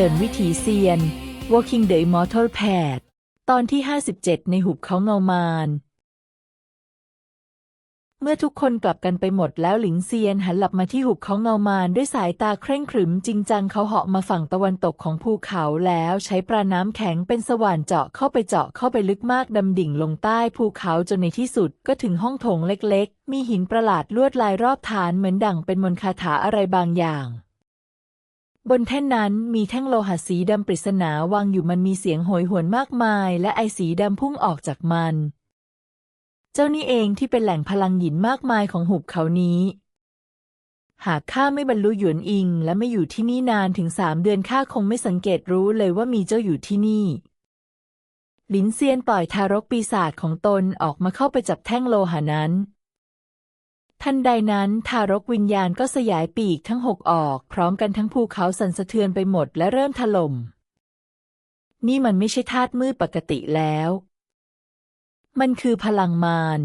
ดินวิถีเซียน Walking the Immortal Path ตอนที่ 57 ในหุบเขาเงามาน เมื่อทุกคนกลับกันไปหมดแล้วหลิงเซียนหันหลับมาที่หุบเขาเงามานด้วยสายตาเคร่งขรึมจริงจังเขาเหาะมาฝั่งตะวันตกของภูเขาแล้วใช้ปราน้ำแข็งเป็นสว่านเจาะเข้าไปเจาะเข้าไปลึกมากดำดิ่งลงใต้ภูเขาจนในที่สุดก็ถึงห้องโถงเล็กๆ มีหินประหลาดลวดลายรอบฐานเหมือนดั่งเป็นมนต์คาถาอะไรบางอย่าง บนแท่นนั้นมีแท่งโลหะสีดำปริศนาวางอยู่มันมีเสียงโหยหวนมากมาย และไอสีดำพุ่งออกจากมัน เจ้านี่เองที่เป็นแหล่งพลังหยินมากมายของหุบเขานี้ หากข้าไม่บรรลุหยวนอิง และไม่อยู่ที่นี่นานถึงสามเดือนข้าคงไม่สังเกตรู้เลยว่ามีเจ้าอยู่ที่นี่ ลินเซียนปล่อยทารกปีศาจของตนออกมาเข้าไปจับแท่งโลหะนั้น ทันใดนั้นทารกวิญญาณก็สยายปีกทั้งหกออก พร้อมกันทั้งภูเขาสั่นสะเทือนไปหมดและเริ่มถล่ม นี่มันไม่ใช่ธาตุมืดปกติแล้ว มันคือพลังมาร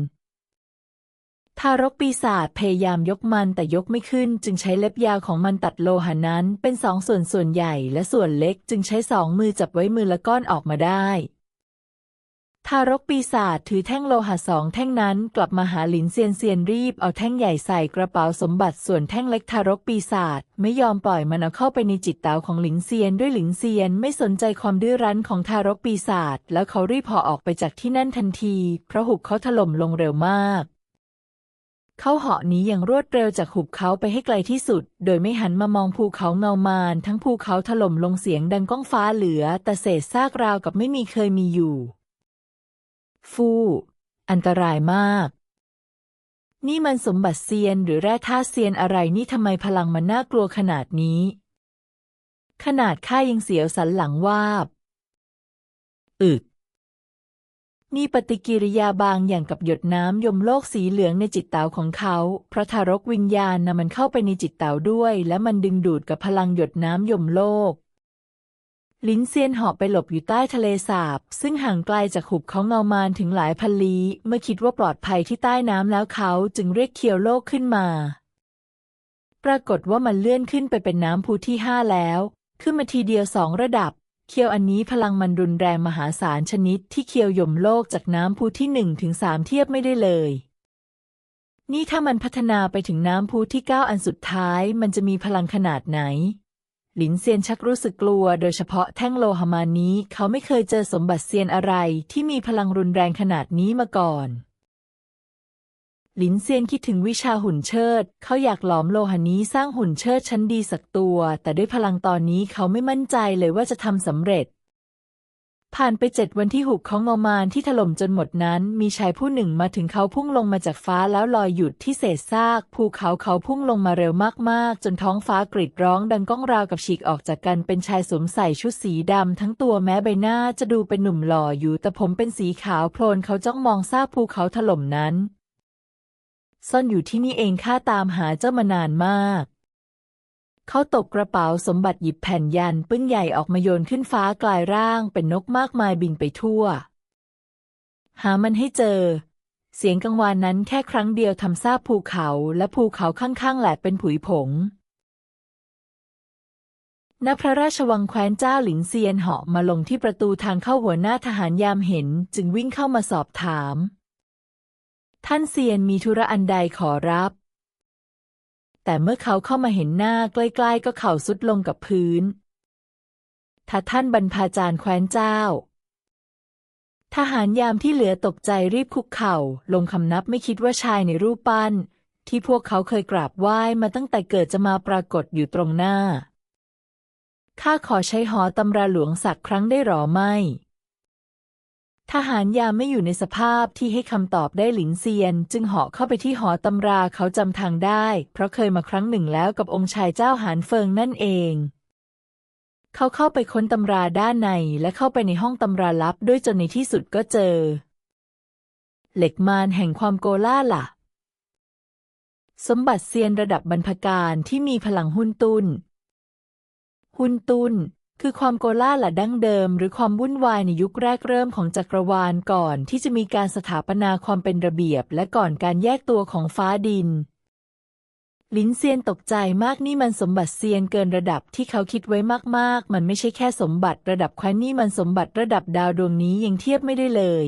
ทารกปีศาจพยายามยกมันแต่ยกไม่ขึ้น จึงใช้เล็บยาวของมันตัดโลหะนั้นเป็นสองส่วนส่วนใหญ่และส่วนเล็ก จึงใช้สองมือจับไว้มือละก้อนออกมาได้ ทารกปีศาจถือแท่งโลหะสองแท่งนั้นกลับมาหาหลินเซียนเซียนรีบเอาแท่งใหญ่ใส่กระเป๋าสมบัติส่วนแท่งเล็กทารกปีศาจไม่ยอมปล่อยมันเอาเข้าไปในจิตเตาของหลินเซียนด้วยหลินเซียนไม่สนใจความดื้อรั้นของทารกปีศาจแล้วเขารีบพอออกไปจากที่นั่นทันที เพราะหุบเขาถล่มลงเร็วมาก เขาเหาะหนีอย่างรวดเร็วจากหุบเขาไปให้ไกลที่สุด โดยไม่หันมามองภูเขาเงามานทั้งภูเขาถล่มลงเสียงดังก้องฟ้าเหลือ แต่เศษซากราวกับไม่มีเคยมีอยู่ ฟู่อันตรายมาก นี่มันสมบัติเซียนหรือแร่ธาตุเซียนอะไรนี่ทำไมพลังมันน่ากลัวขนาดนี้ ขนาดข้ายังเสียวสันหลังวาบ อึกนี่ปฏิกิริยาบางอย่างกับหยดน้ำยมโลกสีเหลืองในจิตเตาของเขา เพราะทารกวิญญาณนะมันเข้าไปในจิตเตาด้วย และมันดึงดูดกับพลังหยดน้ำยมโลก ลิ้นเซียนหาะไปหลบอยู่ใต้ทะเลสาบ ซึ่งห่างไกลจากหุบเขาเงามานถึงหลายพันลี้ เมื่อคิดว่าปลอดภัยที่ใต้น้ำแล้วเขาจึงเรียกเคียวโลกขึ้นมา ปรากฏว่ามันเลื่อนขึ้นไปเป็นน้ำพุที่ห้าแล้ว ขึ้นมาทีเดียวสองระดับ เคียวอันนี้พลังมันรุนแรงมหาศาลชนิดที่เคียวยมโลกจากน้ำพุที่หนึ่งถึงสามเทียบไม่ได้เลย นี่ถ้ามันพัฒนาไปถึงน้ำพุที่เก้าอันสุดท้าย มันจะมีพลังขนาดไหน หลินเซียนชักรู้สึกกลัว โดยเฉพาะแท่งโลหะมานี้ เขาไม่เคยเจอสมบัติเซียนอะไรที่มีพลังรุนแรงขนาดนี้มาก่อน หลินเซียนคิดถึงวิชาหุ่นเชิด เขาอยากหลอมโลหะนี้สร้างหุ่นเชิดชั้นดีสักตัว แต่ด้วยพลังตอนนี้เขาไม่มั่นใจเลยว่าจะทำสำเร็จ ผ่านไปเจ็ดวันที่หุบของงมานที่ถล่มจนหมดนั้น มีชายผู้หนึ่งมาถึงเขาพุ่งลงมาจากฟ้าแล้วลอยหยุดที่เศษซากภูเขาเขาพุ่งลงมาเร็วมากๆ จนท้องฟ้ากรีดร้องดังก้องราวกับฉีกออกจากกันเป็นชายสวมใส่ชุดสีดำทั้งตัวแม้ใบหน้าจะดูเป็นหนุ่มหล่ออยู่ แต่ผมเป็นสีขาวโพลนเขาจ้องมองซากภูเขาถล่มนั้น ซ่อนอยู่ที่นี่เองข้าตามหาเจ้ามานานมาก เขาตบกระเป๋าสมบัติหยิบแผ่นยันปึ้งใหญ่ออกมาโยนขึ้นฟ้ากลายร่างเป็นนกมากมายบินไปทั่ว หามันให้เจอ เสียงกังวานนั้นแค่ครั้งเดียวทำซากภูเขาและภูเขาข้างๆแหลกเป็นผุยผงณพระราชวังแคว้นเจ้าหลิงเซียนเหาะมาลงที่ประตูทางเข้าหัวหน้าทหารยามเห็นจึงวิ่งเข้ามาสอบถาม ท่านเซียนมีธุระอันใดขอรับ แต่เมื่อเขาเข้ามาเห็นหน้าใกล้ๆ ก็เข่าสุดลงกับพื้นถ้าท่านบรรพาจารย์แคว้นเจ้า ทหารยามที่เหลือตกใจรีบคุกเข่า ลงคำนับไม่คิดว่าชายในรูปปั้น ที่พวกเขาเคยกราบไหว้มาตั้งแต่เกิดจะมาปรากฏอยู่ตรงหน้าข้าขอใช้หอตำราหลวงสักครั้งได้หรอไม่ ทหารยามไม่อยู่ในสภาพที่ให้คำตอบได้หลินเซียน จึงเหาะเข้าไปที่หอตำราเขาจำทางได้ เพราะเคยมาครั้งหนึ่งแล้วกับองค์ชายเจ้าหานเฟิงนั่นเอง เขาเข้าไปค้นตำราด้านในและเข้าไปในห้องตำราลับด้วยจนในที่สุดก็เจอ เหล็กมารแห่งความโกล่าล่ะ สมบัติเซียนระดับบรรพการที่มีพลังหุ้นตุนหุ้นตุน คือความโกล่าหละดั้งเดิม หรือความวุ่นวายในยุคแรกเริ่มของจักรวาลก่อนที่จะมีการสถาปนาความเป็นระเบียบ และก่อนการแยกตัวของฟ้าดิน ลินเซียนตกใจมากนี่มันสมบัติเซียนเกินระดับที่เขาคิดไว้มากๆ มันไม่ใช่แค่สมบัติระดับแคว้นนี่มันสมบัติระดับดาวดวงนี้ยังเทียบไม่ได้เลย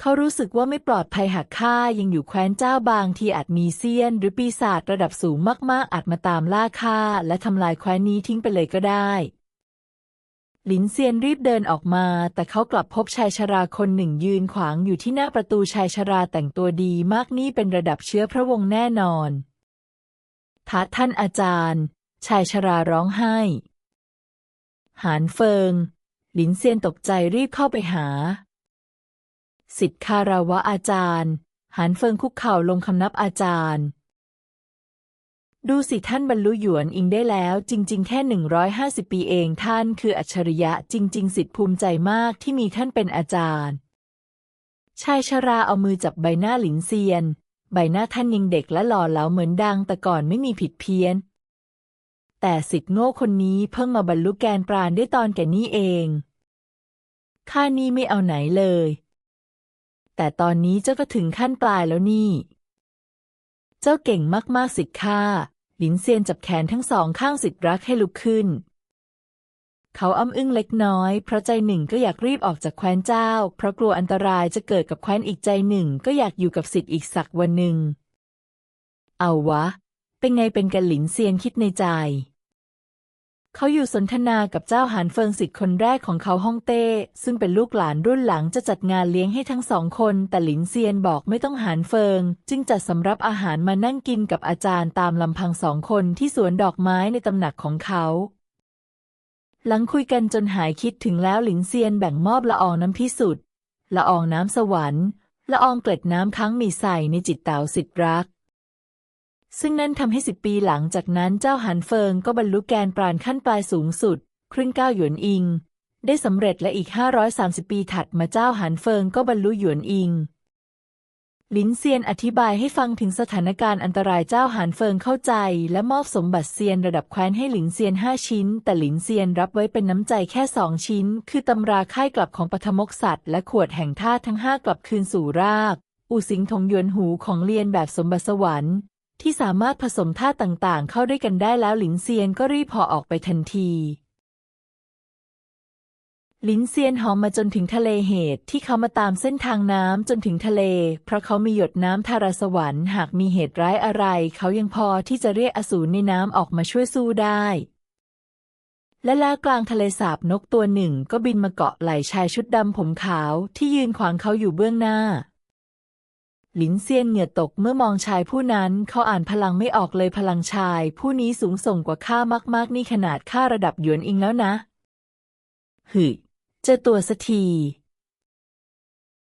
เขารู้สึกว่าไม่ปลอดภัยหากข้ายังอยู่แคว้นเจ้าบางทีอาจมีเซียน หรือปีศาจระดับสูงมากๆ อาจมาตามล่าข้าและทำลายแคว้นนี้ทิ้งไปเลยก็ได้หลินเซียนรีบเดินออกมา แต่เขากลับพบชายชราคนหนึ่งยืนขวางอยู่ที่หน้าประตูชายชราแต่งตัวดีมากนี่เป็นระดับเชื้อพระวงศ์แน่นอนท้าท่านอาจารย์ ชายชราร้องไห้ หานเฟิง หลินเซียนตกใจรีบเข้าไปหา สิทธิคาราวะอาจารย์หานเฟิงคุกเข่าลงคำนับอาจารย์ ดูสิท่านบรรลุหยวนอิงได้แล้ว จริง ๆ แค่หนึ่งร้อยห้าสิบปีเองท่านคืออัจฉริยะจริง ๆ สิทธิภูมิใจมากที่มีท่านเป็นอาจารย์ชายชราเอามือจับใบหน้าหลินเซียน ใบหน้าท่านยังเด็กและหล่อเหลาเหมือนดังแต่ก่อนไม่มีผิดเพี้ยน แต่สิทธิ์โง่คนนี้เพิ่งมาบรรลุแกนปราณได้ตอนแก่นี้เองข้านี่ไม่เอาไหนเลย แต่ตอนนี้เจ้าก็ถึงขั้นปลายแล้วนี่ เจ้าเก่งมากๆสิทธิ์ข้าหลินเซียนจับแขนทั้งสองข้างสิทธิ์รักให้ลุกขึ้น เขาอ้ำอึ้งเล็กน้อย เพราะใจหนึ่งก็อยากรีบออกจากแคว้นเจ้า เพราะกลัวอันตรายจะเกิดกับแคว้นอีกใจหนึ่งก็อยากอยู่กับสิทธิ์อีกสักวันหนึ่ง เอาวะ เป็นไงเป็นกันหลินเซียนคิดในใจ เขาอยู่สนทนากับเจ้าหานเฟิงสิทธิ์คนแรกของเขาฮ่องเต้ ซึ่งเป็นลูกหลานรุ่นหลังจะจัดงานเลี้ยงให้ทั้งสองคน แต่หลินเซียนบอกไม่ต้องหานเฟิง จึงจัดสำรับอาหารมานั่งกินกับอาจารย์ตามลำพังสองคนที่สวนดอกไม้ในตำหนักของเขา หลังคุยกันจนหายคิดถึงแล้วหลินเซียนแบ่งมอบละอองน้ำพิสุทธิ์ละอองน้ำสวรรค์ละอองเกล็ดน้ำค้างมีใส่ในจิตเต๋าสิทธิ์รัก ซึ่งนั่นทำให้สิบปีหลังจากนั้นเจ้าหันเฟิงก็บรรลุแกนปราณขั้นปลายสูงสุด ครึ่งก้าหยวนอิง ได้สำเร็จและอีก 530 ปีถัดมาเจ้าหันเฟิงก็บรรลุหยวนอิงลินเซียนอธิบายให้ฟังถึงสถานการณ์อันตรายเจ้าหานเฟิงเข้าใจ และมอบสมบัติเซียนระดับแคว้นให้หลินเซียนห้าชิ้น แต่หลินเซียนรับไว้เป็นน้ำใจแค่สองชิ้น คือตำราค่ายกลับของปฐมกษัตริย์และขวดแห่งท่าตุทั้งห้ากลับคืนสู่ราก อูสิงทงหยวนหูของเลียนแบบสมบัติสวรรค์ ที่สามารถผสมท่าตุต่างๆ เข้าด้วยกันได้แล้วหลินเซียนก็รีบพอออกไปทันทีลินเซียนหอมมาจนถึงทะเลเหตุที่เขามาตามเส้นทางน้ำจนถึงทะเล เพราะเขามีหยดน้ำทาราสวรรค์หากมีเหตุร้ายอะไร เขายังพอที่จะเรียกอสูรในน้ำออกมาช่วยสู้ได้และแล้วกลางทะเลสาบนกตัวหนึ่งก็บินมาเกาะไหล่ชายชุดดำผมขาวที่ยืนขวางเขาอยู่เบื้องหน้า หลินเซียนเหงื่อตกเมื่อมองชายผู้นั้น เขาอ่านพลังไม่ออกเลยพลังชาย ผู้นี้สูงส่งกว่าข้ามากๆ นี่ขนาดข้าระดับหยวนอิงแล้วนะหึเจอตัวสักที